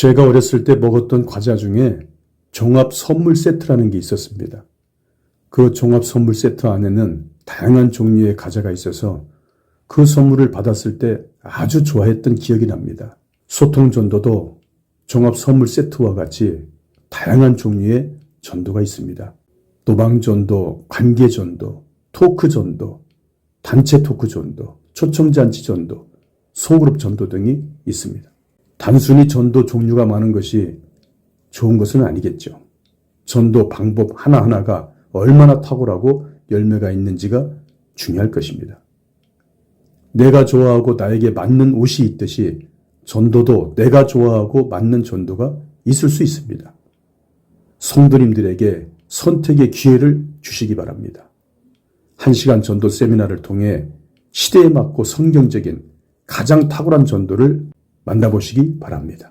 제가 어렸을 때 먹었던 과자 중에 종합 선물 세트라는 게 있었습니다. 그 종합 선물 세트 안에는 다양한 종류의 과자가 있어서 그 선물을 받았을 때 아주 좋아했던 기억이 납니다. 소통 전도도 종합 선물 세트와 같이 다양한 종류의 전도가 있습니다. 노방 전도, 관계 전도, 토크 전도, 단체 토크 전도, 초청잔치 전도, 소그룹 전도 등이 있습니다. 단순히 전도 종류가 많은 것이 좋은 것은 아니겠죠. 전도 방법 하나하나가 얼마나 탁월하고 열매가 있는지가 중요할 것입니다. 내가 좋아하고 나에게 맞는 옷이 있듯이 전도도 내가 좋아하고 맞는 전도가 있을 수 있습니다. 성도님들에게 선택의 기회를 주시기 바랍니다. 한 시간 전도 세미나를 통해 시대에 맞고 성경적인 가장 탁월한 전도를 만나보시기 바랍니다.